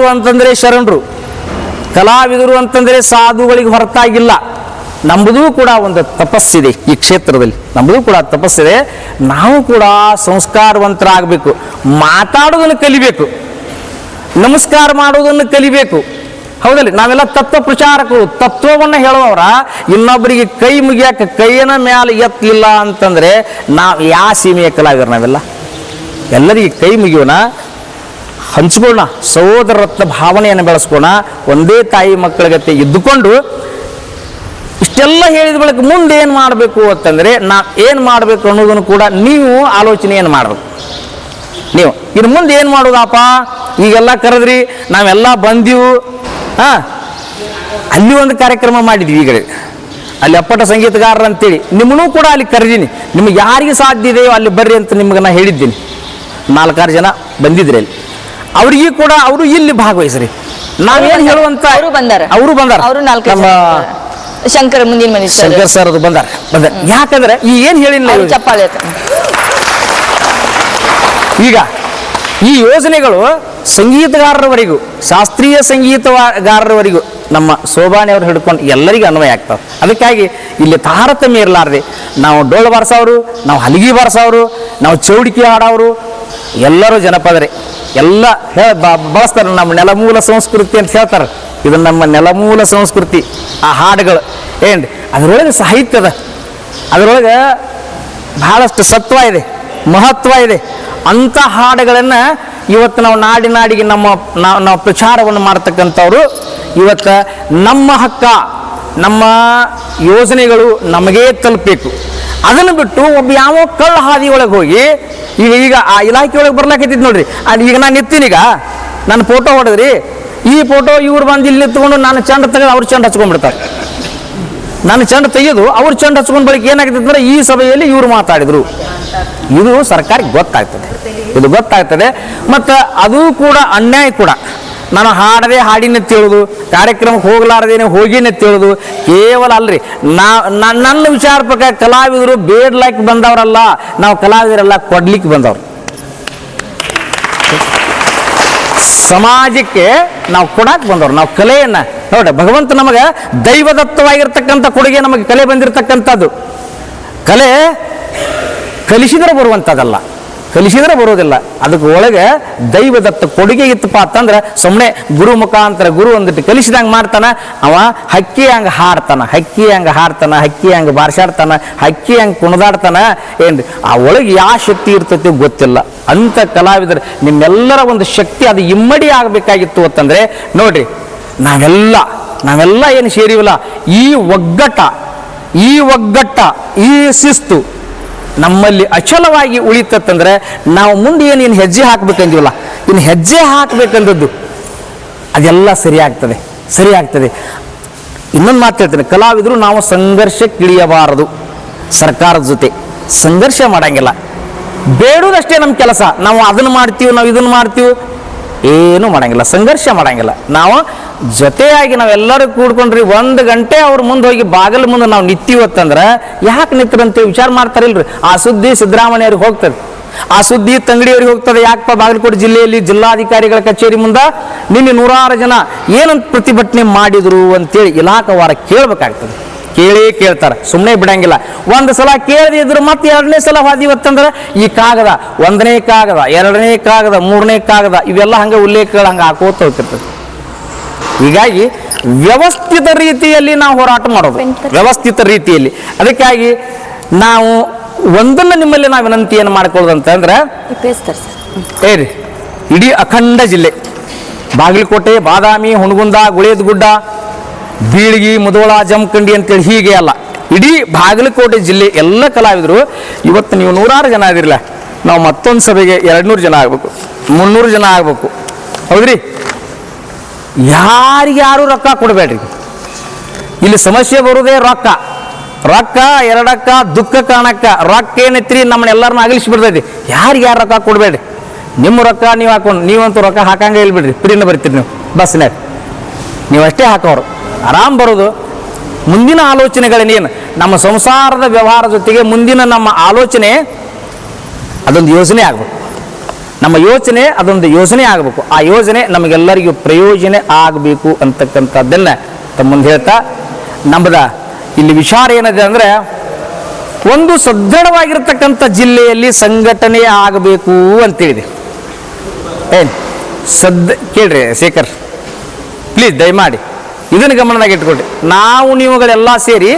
ಕಲಾವಿದರು ಅಂತಂದ್ರೆ ಶರಣರು. ಕಲಾವಿದರು ಅಂತಂದ್ರೆ ಸಾಧುಗಳಿಗೆ ಹೊರತಾಗಿಲ್ಲ. ನಮ್ಮದು ಕೂಡ ಒಂದು ತಪಸ್ಸಿದೆ ಈ ಕ್ಷೇತ್ರದಲ್ಲಿ. ನಮ್ಮದು ಕೂಡ ತಪಸ್ಸಿದೆ. ನಾವು ಕೂಡ ಸಂಸ್ಕಾರವಂತರಾಗಬೇಕು. ಮಾತಾಡೋದನ್ನು ಕಲಿಬೇಕು. ನಮಸ್ಕಾರ ಮಾಡೋದನ್ನು ಕಲಿಬೇಕು. ಹೌದಲ್ಲಿ, ನಾವೆಲ್ಲ ತತ್ವ ಪ್ರಚಾರಕರು. ತತ್ವವನ್ನು ಹೇಳುವವರ, ಇನ್ನೊಬ್ಬರಿಗೆ ಕೈ ಮುಗಿಯಕ್ಕೆ ಕೈಯನ ಮ್ಯಾಲೆ ಎತ್ತಲಿಲ್ಲ ಅಂತಂದ್ರೆ ನಾವು ಯಾವ ಸೀಮೆಯ ಕಲಾವಿದರು ನಾವೆಲ್ಲ? ಎಲ್ಲರಿಗೆ ಕೈ ಮುಗಿಯೋಣ ಹಂಚ್ಕೊಳ್ಳೋಣ. ಸಹೋದರತ್ವ ಭಾವನೆಯನ್ನು ಬೆಳೆಸ್ಕೋಣ ಒಂದೇ ತಾಯಿ ಮಕ್ಕಳ ಗತೆ ಇದ್ದುಕೊಂಡು ಇಷ್ಟೆಲ್ಲ ಹೇಳಿದ ಬಳಿಕ ಮುಂದೆ ಏನು ಮಾಡಬೇಕು ಅಂತಂದರೆ, ನಾ ಏನು ಮಾಡಬೇಕು ಅನ್ನೋದನ್ನು ಕೂಡ ನೀವು ಆಲೋಚನೆಯನ್ನು ಮಾಡಬೇಕು. ನೀವು ಇನ್ನು ಮುಂದೆ ಏನು ಮಾಡೋದಪ್ಪ? ಈಗೆಲ್ಲ ಕರೆದ್ರಿ, ನಾವೆಲ್ಲ ಬಂದೀವು. ಹಾಂ? ಅಲ್ಲಿ ಒಂದು ಕಾರ್ಯಕ್ರಮ ಮಾಡಿದ್ವಿ ಈಗ ಅಲ್ಲಿ ಅಪ್ಪಟ ಸಂಗೀತಗಾರರು ಅಂತೇಳಿ, ನಿಮ್ಮನ್ನೂ ಕೂಡ ಅಲ್ಲಿ ಕರೆದೀನಿ. ನಿಮ್ಗೆ ಯಾರಿಗೆ ಸಾಧ್ಯ ಇದೆಯೋ ಅಲ್ಲಿ ಬರ್ರಿ ಅಂತ ನಿಮ್ಗೆ ನಾನು ಹೇಳಿದ್ದೀನಿ. ನಾಲ್ಕಾರು ಜನ ಬಂದಿದ್ರಿ ಅಲ್ಲಿ ಅವರಿಗೆ ಕೂಡ ಅವರು ಇಲ್ಲಿ ಭಾಗವಹಿಸ್ರಿ. ನಾವೇನು ಹೇಳುವಂತ ಅವರು ಬಂದಾರ. ಅವರು ಬಂದಾರ. ಅವರು ನಾಲ್ಕು ನಮ್ಮ ಶಂಕರ್ ಮುಂದಿನ ಮನೆ ಸರ್ ಶಂಕರ್ ಸರ್ ಅದು ಬಂದಾರ. ಬಂದಾರ. ಯಾಕಂದ್ರೆ ಈ ಏನು ಹೇಳಿಲ್ಲ ಅವ್ರು. ಚಪ್ಪಾಳೆ ಈಗ ಈ ಯೋಜನೆಗಳು ಸಂಗೀತಗಾರರವರೆಗೂ ಶಾಸ್ತ್ರೀಯ ಸಂಗೀತಗಾರರವರೆಗೂ ನಮ್ಮ ಸೋಬಾಣಿಯವ್ರು ಹಿಡ್ಕೊಂಡು ಎಲ್ಲರಿಗೂ ಅನ್ವಯ ಆಗ್ತವೆ. ಅದಕ್ಕಾಗಿ ಇಲ್ಲಿ ತಾರತಮ್ಯ ಇರಲಾರ್ದೆ. ನಾವು ಡೋಳು ಬಾರಿಸೋರು ನಾವು ಹಲಗಿ ಬಾರಿಸೋರು ನಾವು ಚೌಡಿಕೆ ಹಾಡೋರು ಎಲ್ಲರೂ ಜನಪದರೇ. ಎಲ್ಲ ಹೇ ಬಳಸ್ತಾರೆ ನಮ್ಮ ನೆಲಮೂಲ ಸಂಸ್ಕೃತಿ ಅಂತ ಹೇಳ್ತಾರೆ. ಇದು ನಮ್ಮ ನೆಲಮೂಲ ಸಂಸ್ಕೃತಿ, ಆ ಹಾಡುಗಳು. ಏನು ಅದರೊಳಗೆ ಸಾಹಿತ್ಯದ ಅದರೊಳಗೆ ಬಹಳಷ್ಟು ಸತ್ವ ಇದೆ, ಮಹತ್ವ ಇದೆ. ಅಂಥ ಹಾಡುಗಳನ್ನು ಇವತ್ತು ನಾವು ನಾಡಿ ನಾಡಿಗೆ ನಮ್ಮ, ನಾವು ನಾವು ಪ್ರಚಾರವನ್ನು ಮಾಡ್ತಕ್ಕಂಥವ್ರು, ಇವತ್ತು ನಮ್ಮ ಹಕ್ಕ, ನಮ್ಮ ಯೋಜನೆಗಳು ನಮಗೇ ತಲುಪಬೇಕು. ಅದನ್ನು ಬಿಟ್ಟು ಒಬ್ಬ ಯಾವ ಕಳ್ಳ ಹಾದಿಯೊಳಗೆ ಹೋಗಿ ಈಗ ಈಗ ಆ ಇಲಾಖೆ ಒಳಗೆ ನೋಡ್ರಿ. ಅಲ್ಲಿ ಈಗ ನಾನು ನಿಂತೀನೀಗ ನನ್ನ ಫೋಟೋ ಹೊಡೆದ್ರಿ. ಈ ಫೋಟೋ ಇವ್ರು ಬಂದು ಇಲ್ಲಿ ನಿಂತ್ಕೊಂಡು ನಾನು ಚಂಡ ತೆಗೆದು ಅವ್ರು ಚಂಡ ಹಚ್ಕೊಂಡ್ಬಿಡ್ತಾರೆ. ನಾನು ಚಂಡ ತೆಗೆದು ಅವ್ರು ಚಂಡ ಹಚ್ಕೊಂಡ್ ಬಳಿಕ ಏನಾಗ್ತದೆ ಅಂದ್ರೆ ಈ ಸಭೆಯಲ್ಲಿ ಇವ್ರು ಮಾತಾಡಿದ್ರು. ಇದು ಸರ್ಕಾರಕ್ಕೆ ಗೊತ್ತಾಗ್ತದೆ. ಇದು ಗೊತ್ತಾಗ್ತದೆ. ಮತ್ತು ಅದು ಕೂಡ ಅನ್ಯಾಯ ಕೂಡ. ನಾನು ಹಾಡದೆ ಹಾಡಿನ ತಿಳಿದು ಕಾರ್ಯಕ್ರಮಕ್ಕೆ ಹೋಗ್ಲಾರ್ದೇನೆ ಹೋಗಿನೇ ತಿಳಿದು ಕೇವಲ ಅಲ್ರಿ, ನಾ ನನ್- ನನ್ನ ವಿಚಾರ ಪ್ರಕಾರ ಕಲಾವಿದರು ಬೇಡ್ಲಾಕ್ ಬಂದವರಲ್ಲ, ನಾವು ಕಲಾವಿದರೆಲ್ಲ ಕೊಡ್ಲಿಕ್ಕೆ ಬಂದವರು. ಸಮಾಜಕ್ಕೆ ನಾವು ಕೊಡಕ್ಕೆ ಬಂದವರು, ನಾವು ಕಲೆಯನ್ನು. ನೋಡಿ ಭಗವಂತ ನಮಗೆ ದೈವದತ್ತವಾಗಿರ್ತಕ್ಕಂಥ ಕೊಡುಗೆ ನಮಗೆ ಕಲೆ ಬಂದಿರತಕ್ಕಂಥದ್ದು. ಕಲೆ ಕಲಿಸಿದ್ರೆ ಬರುವಂಥದ್ದಲ್ಲ. ಕಲಿಸಿದ್ರೆ ಬರೋದಿಲ್ಲ. ಅದಕ್ಕೆ ಒಳಗೆ ದೈವದತ್ತ ಕೊಡುಗೆ ಇತ್ತಪ್ಪ ಅಂತಂದ್ರೆ ಸುಮ್ಮನೆ ಗುರು ಮುಖಾಂತರ ಗುರು ಒಂದಿಟ್ಟು ಕಲಿಸಿದಂಗೆ ಮಾಡ್ತಾನ, ಅವ ಹಕ್ಕಿ ಹಂಗೆ ಹಾಡ್ತಾನ, ಹಕ್ಕಿ ಹಂಗೆ ಹಾಡ್ತಾನ, ಹಕ್ಕಿ ಹಂಗೆ ಬಾರ್ಸಾಡ್ತಾನ, ಹಕ್ಕಿ ಹಂಗೆ ಕುಣದಾಡ್ತಾನ ಏನು ಆ ಒಳಗೆ ಯಾವ ಶಕ್ತಿ ಇರ್ತೈತಿ ಗೊತ್ತಿಲ್ಲ. ಅಂಥ ಕಲಾವಿದರು ನಿಮ್ಮೆಲ್ಲರ ಒಂದು ಶಕ್ತಿ ಅದು ಇಮ್ಮಡಿ ಆಗಬೇಕಾಗಿತ್ತು ಅಂತಂದ್ರೆ, ನೋಡ್ರಿ, ನಾವೆಲ್ಲ ನಾವೆಲ್ಲ ಏನು ಸೇರಿವಲ್ಲ, ಈ ಒಗ್ಗಟ್ಟ ಈ ಒಗ್ಗಟ್ಟ, ಈ ಶಿಸ್ತು ನಮ್ಮಲ್ಲಿ ಅಚಲವಾಗಿ ಉಳಿತತ್ತಂದ್ರೆ ನಾವು ಮುಂದೆ ಏನು ಇನ್ನು ಹೆಜ್ಜೆ ಹಾಕ್ಬೇಕಂದಿವಲ್ಲ ಇನ್ನು ಹೆಜ್ಜೆ ಹಾಕ್ಬೇಕಂದದ್ದು ಅದೆಲ್ಲ ಸರಿಯಾಗ್ತದೆ ಸರಿಯಾಗ್ತದೆ. ಇನ್ನೊಂದು ಮಾತು ಹೇಳ್ತೇನೆ, ಕಲಾವಿದರು ನಾವು ಸಂಘರ್ಷಕ್ಕಿಳಿಯಬಾರದು, ಸರ್ಕಾರದ ಜೊತೆ ಸಂಘರ್ಷ ಮಾಡಂಗಿಲ್ಲ. ಬೇಡುವುದಷ್ಟೇ ನಮ್ಮ ಕೆಲಸ, ನಾವು ಅದನ್ನು ಮಾಡ್ತೀವಿ, ನಾವು ಇದನ್ನು ಮಾಡ್ತೀವಿ, ಏನೂ ಮಾಡಂಗಿಲ್ಲ, ಸಂಘರ್ಷ ಮಾಡಂಗಿಲ್ಲ. ನಾವು ಜೊತೆಯಾಗಿ ನಾವೆಲ್ಲರೂ ಕೂಡ್ಕೊಂಡ್ರಿ, ಒಂದು ಗಂಟೆ ಅವ್ರ ಮುಂದೆ ಹೋಗಿ ಬಾಗಿಲ ಮುಂದೆ ನಾವು ನಿಂತೀವತ್ತಂದ್ರೆ ಯಾಕೆ ನಿಂತ್ರಂತ ವಿಚಾರ ಮಾಡ್ತಾರಿಲ್ರಿ? ಆ ಸುದ್ದಿ ಸಿದ್ದರಾಮಯ್ಯವ್ರಿಗೆ ಹೋಗ್ತದೆ. ಆ ಸುದ್ದಿ ತಂಗಡಿಯವ್ರಿಗೆ ಹೋಗ್ತದೆ. ಯಾಕಪ್ಪ ಬಾಗಲಕೋಟೆ ಜಿಲ್ಲೆಯಲ್ಲಿ ಜಿಲ್ಲಾಧಿಕಾರಿಗಳ ಕಚೇರಿ ಮುಂದೆ ನಿನ್ನೆ ನೂರಾರು ಜನ ಏನಂತ ಪ್ರತಿಭಟನೆ ಮಾಡಿದ್ರು ಅಂತೇಳಿ ಇಲಾಖಾವಾರ ಕೇಳ್ಬೇಕಾಗ್ತದೆ. ಕೇಳೇ ಕೇಳ್ತಾರೆ. ಸುಮ್ಮನೆ ಬಿಡಂಗಿಲ್ಲ. ಒಂದು ಸಲ ಕೇಳದಿದ್ರು ಮತ್ತೆ ಎರಡನೇ ಸಲ ಹೋದಿವತ್ತಂದ್ರೆ ಈ ಕಾಗದ, ಒಂದನೇ ಕಾಗದ, ಎರಡನೇ ಕಾಗದ, ಮೂರನೇ ಕಾಗದ ಇವೆಲ್ಲ ಹಂಗೆ ಉಲ್ಲೇಖಗಳು ಹಂಗೆ ಹಾಕೋತ ಹೋಗ್ತಿರ್ತದೆ. ಹೀಗಾಗಿ ವ್ಯವಸ್ಥಿತ ರೀತಿಯಲ್ಲಿ ನಾವು ಹೋರಾಟ ಮಾಡೋದು. ವ್ಯವಸ್ಥಿತ ರೀತಿಯಲ್ಲಿ. ಅದಕ್ಕಾಗಿ ನಾವು ಒಂದನ್ನು ನಿಮ್ಮಲ್ಲಿ ನಾವು ವಿನಂತಿಯನ್ನು ಏನು ಮಾಡ್ಕೊಳ್ಳೋದು ಅಂತಂದ್ರೆ ಏರಿ ಇಡೀ ಅಖಂಡ ಜಿಲ್ಲೆ ಬಾಗಲಕೋಟೆ ಬಾದಾಮಿ ಹುಣಗುಂದ ಗುಳೇದಗುಡ್ಡ ಬೀಳ್ಗಿ ಮುದೋಳ ಜಮಖಂಡಿ ಅಂತೇಳಿ ಹೀಗೆ ಅಲ್ಲ. ಇಡೀ ಬಾಗಲಕೋಟೆ ಜಿಲ್ಲೆ ಎಲ್ಲ ಕಲಾವಿದರು ಇವತ್ತು ನೀವು ನೂರಾರು ಜನ ಆಗಿರಲ್ಲ ನಾವು ಮತ್ತೊಂದು ಸಭೆಗೆ ಎರಡ್ನೂರು ಜನ ಆಗಬೇಕು ಮುನ್ನೂರು ಜನ ಆಗಬೇಕು. ಹೌದ್ರಿ? ಯಾರಿಗ್ಯಾರು ರೊಕ್ಕ ಕೊಡಬೇಡ್ರಿ. ಇಲ್ಲಿ ಸಮಸ್ಯೆ ಬರುವುದೇ ರೊಕ್ಕ. ರೊಕ್ಕ ಎರಡಕ್ಕ, ದುಃಖ ಕಾಣಕ್ಕ, ರೊಕ್ಕ ಏನೈತ್ರಿ ನಮ್ಮನ್ನ ಎಲ್ಲರನ್ನ ಅಗಲಿಸಿ ಬಿಡ್ತೈತಿ. ಯಾರಿಗೆ ಯಾರು ರೊಕ್ಕ ಕೊಡಬೇಡ್ರಿ. ನಿಮ್ಮ ರೊಕ್ಕ ನೀವು ಹಾಕೊಂಡು ನೀವಂತೂ ರೊಕ್ಕ ಹಾಕಂಗ ಇಲ್ಬಿಡ್ರಿ ಫ್ರೀನ ಬರ್ತೀರಿ ನೀವು ಬಸ್ನಾಗ ನೀವು ಅಷ್ಟೇ ಹಾಕೋರು. ಆರಾಮ್ ಬರೋದು. ಮುಂದಿನ ಆಲೋಚನೆಗಳನ್ನೇನು ನಮ್ಮ ಸಂಸಾರದ ವ್ಯವಹಾರ ಜೊತೆಗೆ ಮುಂದಿನ ನಮ್ಮ ಆಲೋಚನೆ ಅದೊಂದು ಯೋಜನೆ ಆಗಬೇಕು. ನಮ್ಮ ಯೋಚನೆ ಅದೊಂದು ಯೋಜನೆ ಆಗಬೇಕು. ಆ ಯೋಜನೆ ನಮಗೆಲ್ಲರಿಗೂ ಪ್ರಯೋಜನ ಆಗಬೇಕು ಅಂತಕ್ಕಂಥದ್ದನ್ನು ತಮ್ಮಂದು ಹೇಳ್ತಾ ನಮ್ಮದ ಇಲ್ಲಿ ವಿಚಾರ ಏನಿದೆ ಅಂದರೆ ಒಂದು ಸದೃಢವಾಗಿರ್ತಕ್ಕಂಥ ಜಿಲ್ಲೆಯಲ್ಲಿ ಸಂಘಟನೆ ಆಗಬೇಕು ಅಂತೇಳಿದೆ. ಏನು? ಸದ್ ಕೇಳ್ರಿ ಶೇಖರ್ ಪ್ಲೀಸ್ ದಯಮಾಡಿ ಇದನ್ನು ಗಮನದಾಗ ಇಟ್ಕೊಳ್ರಿ. ನಾವು ನೀವುಗಳೆಲ್ಲ ಸೇರಿ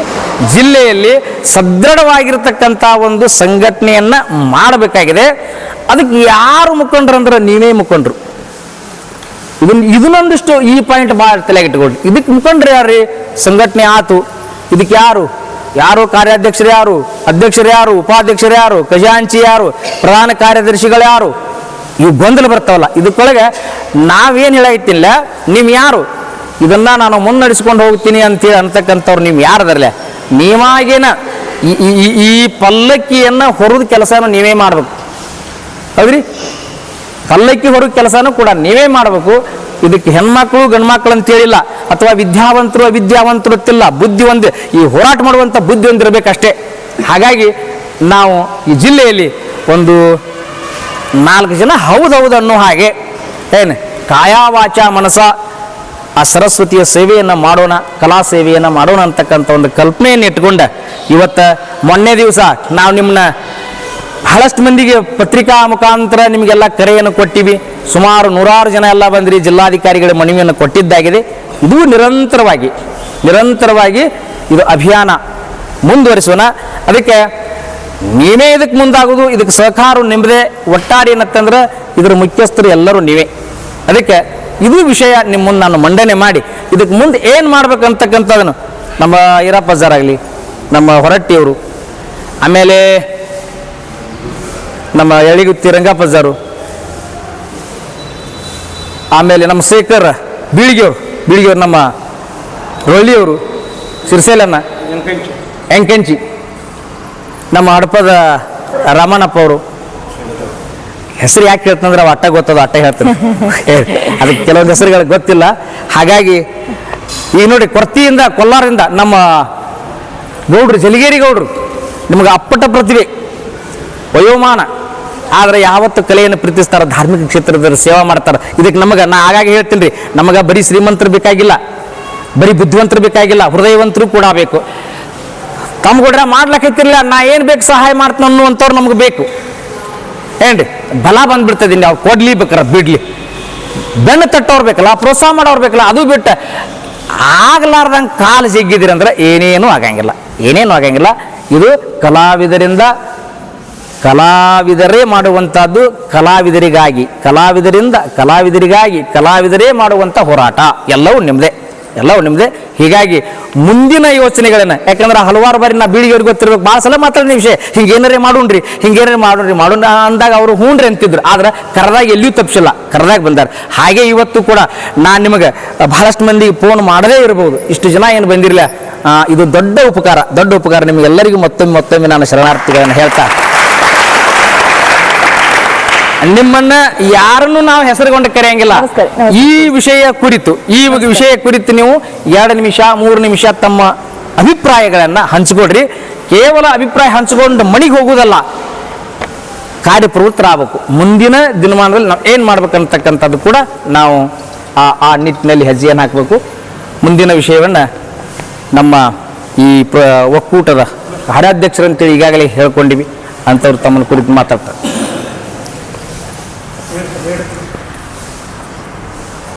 ಜಿಲ್ಲೆಯಲ್ಲಿ ಸದೃಢವಾಗಿರ್ತಕ್ಕಂಥ ಒಂದು ಸಂಘಟನೆಯನ್ನು ಮಾಡಬೇಕಾಗಿದೆ. ಅದಕ್ಕೆ ಯಾರು ಮುಖಂಡ್ರು ಅಂದ್ರೆ ನೀವೇ ಮುಖಂಡ್ರು. ಇದನ್ನ ಇದನ್ನೊಂದಿಷ್ಟು ಈ ಪಾಯಿಂಟ್ ಭಾಳ ತಲೆಗೆ ಇಟ್ಕೊಳ್ರಿ ಇದಕ್ಕೆ ಮುಖಂಡ್ರು ಯಾರ್ರಿ? ಸಂಘಟನೆ ಆತು. ಇದಕ್ಕೆ ಯಾರು? ಯಾರು ಕಾರ್ಯಾಧ್ಯಕ್ಷರು ಯಾರು? ಅಧ್ಯಕ್ಷರು ಯಾರು? ಉಪಾಧ್ಯಕ್ಷರು ಯಾರು? ಖಜಾಂಚಿ ಯಾರು? ಪ್ರಧಾನ ಕಾರ್ಯದರ್ಶಿಗಳು ಯಾರು? ಇವು ಗೊಂದಲ ಬರ್ತಾವಲ್ಲ. ಇದಕ್ಕೊಳಗೆ ನಾವೇನು ಹೇಳಾಯ್ತಿಲ್ಲ ನೀವು ಯಾರು? ಇದನ್ನ ನಾನು ಮುನ್ನಡೆಸ್ಕೊಂಡು ಹೋಗ್ತೀನಿ ಅಂತೇಳಿ ಅಂತಕ್ಕಂಥವ್ರು ನೀವು ಯಾರದರಲ್ಲ ನೀವಾಗೇನ ಈ ಪಲ್ಲಕ್ಕಿಯನ್ನು ಹೊರದ ಕೆಲಸನ ನೀವೇ ಮಾಡ್ಬೇಕು. ಹೌದ್ರಿ? ಪಲ್ಲಕ್ಕಿ ಹೊರ ಕೆಲಸನೂ ಕೂಡ ನೀವೇ ಮಾಡಬೇಕು. ಇದಕ್ಕೆ ಹೆಣ್ಮಕ್ಳು ಗಂಡ್ಮಕ್ಳು ಅಂತ ಹೇಳಿಲ್ಲ. ಅಥವಾ ವಿದ್ಯಾವಂತರು ಅವಿದ್ಯಾವಂತರು ಅಂತಿಲ್ಲ. ಬುದ್ಧಿ ಒಂದು, ಈ ಹೋರಾಟ ಮಾಡುವಂಥ ಬುದ್ಧಿ ಒಂದಿರಬೇಕಷ್ಟೇ. ಹಾಗಾಗಿ ನಾವು ಈ ಜಿಲ್ಲೆಯಲ್ಲಿ ಒಂದು ನಾಲ್ಕು ಜನ ಹೌದೌದು ಅನ್ನೋ ಹಾಗೆ, ಏನು, ಕಾಯಾವಾಚ ಮನಸ, ಆ ಸರಸ್ವತಿಯ ಸೇವೆಯನ್ನು ಮಾಡೋಣ, ಕಲಾ ಸೇವೆಯನ್ನು ಮಾಡೋಣ ಅಂತಕ್ಕಂಥ ಒಂದು ಕಲ್ಪನೆಯನ್ನು ಇಟ್ಕೊಂಡ ಇವತ್ತು ಮೊನ್ನೆ ದಿವಸ ನಾವು ನಿಮ್ಮನ್ನ ಬಹಳಷ್ಟು ಮಂದಿಗೆ ಪತ್ರಿಕಾ ಮುಖಾಂತರ ನಿಮಗೆಲ್ಲ ಕರೆಯನ್ನು ಕೊಟ್ಟಿವಿ. ಸುಮಾರು ನೂರಾರು ಜನ ಎಲ್ಲ ಬಂದ್ರಿ, ಜಿಲ್ಲಾಧಿಕಾರಿಗಳ ಮನವಿಯನ್ನು ಕೊಟ್ಟಿದ್ದಾಗಿದೆ. ಇದು ನಿರಂತರವಾಗಿ ನಿರಂತರವಾಗಿ ಇದು ಅಭಿಯಾನ ಮುಂದುವರಿಸೋಣ. ಅದಕ್ಕೆ ನೀವೇ ಇದಕ್ಕೆ ಮುಂದಾಗೋದು ಇದಕ್ಕೆ ಸಹಕಾರ ನಿಮ್ಮದೇ ಒಟ್ಟಾರೆ ಏನತ್ತಂದ್ರೆ ಇದರ ಮುಖ್ಯಸ್ಥರು ಎಲ್ಲರೂ ನೀವೇ. ಅದಕ್ಕೆ ಇದು ವಿಷಯ ನಿಮ್ಮ ಮುಂದೆ ನಾನು ಮಂಡನೆ ಮಾಡಿ, ಇದಕ್ಕೆ ಮುಂದೆ ಏನು ಮಾಡ್ಬೇಕಂತಕ್ಕಂಥದನ್ನು ನಮ್ಮ ಈರಪ್ಪಜ್ಜಾರಾಗಲಿ ನಮ್ಮ ಹೊರಟ್ಟಿಯವರು. ಆಮೇಲೆ ನಮ್ಮ ಎಳಿಗುತ್ತಿ ರಂಗಪ್ಪಜ್ಜಾರು ಆಮೇಲೆ ನಮ್ಮ ಶೇಖರ್ ಬೀಳಿಗೆಯವರು ಬೀಳಿಗೆಯವರು ನಮ್ಮ ರೊಳ್ಳಿಯವರು ಸಿರ್ಸೇಲನ್ನ ಎಂಕೆಂಚಿ. ನಮ್ಮ ಹಡಪದ ರಾಮಣ್ಣಪ್ಪ ಅವರು. ಹೆಸರು ಯಾಕೆ ಹೇಳ್ತಂದ್ರೆ ಅಟ್ಟ ಗೊತ್ತದ, ಅಟ್ಟ ಹೇಳ್ತಾನೆ. ಅದಕ್ಕೆ ಕೆಲವೊಂದು ಹೆಸರುಗಳು ಗೊತ್ತಿಲ್ಲ. ಹಾಗಾಗಿ ಈಗ ನೋಡಿ ಕೊರ್ತಿಯಿಂದ, ಕೊಲ್ಲಾರಿಂದ ನಮ್ಮ ಗೌಡ್ರು, ಜಲಗೇರಿ ಗೌಡ್ರು, ನಿಮಗೆ ಅಪ್ಪಟ ಪ್ರತಿಭೆ, ವಯೋಮಾನ. ಆದರೆ ಯಾವತ್ತು ಕಲೆಯನ್ನು ಪ್ರೀತಿಸ್ತಾರ, ಧಾರ್ಮಿಕ ಕ್ಷೇತ್ರದಲ್ಲಿ ಸೇವಾ ಮಾಡ್ತಾರೆ, ಇದಕ್ಕೆ ನಮಗೆ, ನಾ ಆಗಾಗ ಹೇಳ್ತೀನಿ ರೀ ನಮಗೆ ಬರೀ ಶ್ರೀಮಂತರು ಬೇಕಾಗಿಲ್ಲ, ಬರೀ ಬುದ್ಧಿವಂತರು ಬೇಕಾಗಿಲ್ಲ, ಹೃದಯವಂತರು ಕೂಡ ಬೇಕು. ತಮ್ಗೊಡ್ರೆ ಮಾಡ್ಲಕ್ಕೈತಿರ್ಲಿಲ್ಲ ನಾ ಏನು ಬೇಕು ಸಹಾಯ ಮಾಡ್ತೀನಿ ಅನ್ನುವಂಥವ್ರು ನಮ್ಗೆ ಬೇಕು. ಏನ್ರಿ? ಬಲ ಬಂದ್ಬಿಡ್ತದೆ ಅವ್ರು ಕೊಡ್ಲಿ ಬೇಕಾರ ಬಿಡ್ಲಿ. ಬೆನ್ನು ತಟ್ಟವ್ರು ಬೇಕಲ್ಲ, ಪ್ರೋತ್ಸಾಹ ಮಾಡೋರು ಬೇಕಲ್ಲ, ಅದು ಬಿಟ್ಟು ಆಗ್ಲಾರ್ದಂಗೆ ಕಾಲು ಜಗ್ಗಿದಿರಿ ಅಂದ್ರೆ ಏನೇನೂ ಆಗಂಗಿಲ್ಲ, ಏನೇನು ಆಗಂಗಿಲ್ಲ. ಇದು ಕಲಾವಿದರಿಂದ ಕಲಾವಿದರೇ ಮಾಡುವಂಥದ್ದು ಕಲಾವಿದರಿಗಾಗಿ. ಕಲಾವಿದರಿಂದ ಕಲಾವಿದರಿಗಾಗಿ ಕಲಾವಿದರೇ ಮಾಡುವಂಥ ಹೋರಾಟ. ಎಲ್ಲವೂ ನಿಮ್ಮದೇ ಎಲ್ಲವೂ ನಿಮ್ಮದೇ ಹೀಗಾಗಿ ಮುಂದಿನ ಯೋಚನೆಗಳನ್ನು, ಯಾಕಂದ್ರೆ ಹಲವಾರು ಬಾರಿ ನಾ ಬೀಳಿಗೆವ್ರಿಗೆ ಗೊತ್ತಿರ್ಬೇಕು, ಭಾಳ ಸಲ ಮಾತಾಡಿದ ವಿಷಯ, ಹಿಂಗೇನಾರೇ ಮಾಡೋಣ್ರಿ ಹಿಂಗೇನಾರೇ ಮಾಡೋಣ್ರಿ, ಮಾಡೋಣ ಅಂದಾಗ ಅವರು ಹೂಣ್ರಿ ಅಂತಿದ್ರು. ಆದ್ರೆ ಕರೆದಾಗ ಎಲ್ಲಿಯೂ ತಪ್ಪಿಸಿಲ್ಲ ಕರೆದಾಗ ಬಂದಾರ. ಹಾಗೆ ಇವತ್ತು ಕೂಡ ನಾನು ನಿಮಗೆ ಬಹಳಷ್ಟು ಮಂದಿಗೆ ಫೋನ್ ಮಾಡದೇ ಇರಬಹುದು ಇಷ್ಟು ಜನ ಏನು ಬಂದಿರಲಿಲ್ಲ. ಇದು ದೊಡ್ಡ ಉಪಕಾರ ದೊಡ್ಡ ಉಪಕಾರ ನಿಮಗೆಲ್ಲರಿಗೂ ಮತ್ತೊಮ್ಮೆ ಮತ್ತೊಮ್ಮೆ ನಾನು ಶರಣಾರ್ಥಿಗಳನ್ನು ಹೇಳ್ತಾ ನಿಮ್ಮನ್ನ ಯಾರನ್ನು ನಾವು ಹೆಸರುಗೊಂಡು ಕರೆಯಂಗಿಲ್ಲ. ಈ ವಿಷಯ ಕುರಿತು ಈ ವಿಷಯ ಕುರಿತು ನೀವು ಎರಡು ನಿಮಿಷ ಮೂರು ನಿಮಿಷ ತಮ್ಮ ಅಭಿಪ್ರಾಯಗಳನ್ನ ಹಂಚಿಕೊಡ್ರಿ ಕೇವಲ ಅಭಿಪ್ರಾಯ ಹಂಚಿಕೊಂಡು ಮಣಿಗೆ ಹೋಗುವುದಲ್ಲ ಕಾರ್ಯಪ್ರವೃತ್ತರಾಗಬೇಕು. ಮುಂದಿನ ದಿನಮಾನದಲ್ಲಿ ನಾವು ಏನು ಮಾಡ್ಬೇಕಂತಕ್ಕಂಥದ್ದು ಕೂಡ ನಾವು ಆ ಆ ನಿಟ್ಟಿನಲ್ಲಿ ಹೆಜ್ಜೆಯನ್ನು ಹಾಕಬೇಕು. ಮುಂದಿನ ವಿಷಯವನ್ನು ನಮ್ಮ ಈ ಒಕ್ಕೂಟದ ಕಾರ್ಯಾಧ್ಯಕ್ಷರಂತೇಳಿ ಈಗಾಗಲೇ ಹೇಳ್ಕೊಂಡಿವಿ. ಅಂಥವ್ರು ತಮ್ಮನ್ನು ಕುರಿತು ಮಾತಾಡ್ತಾರೆ.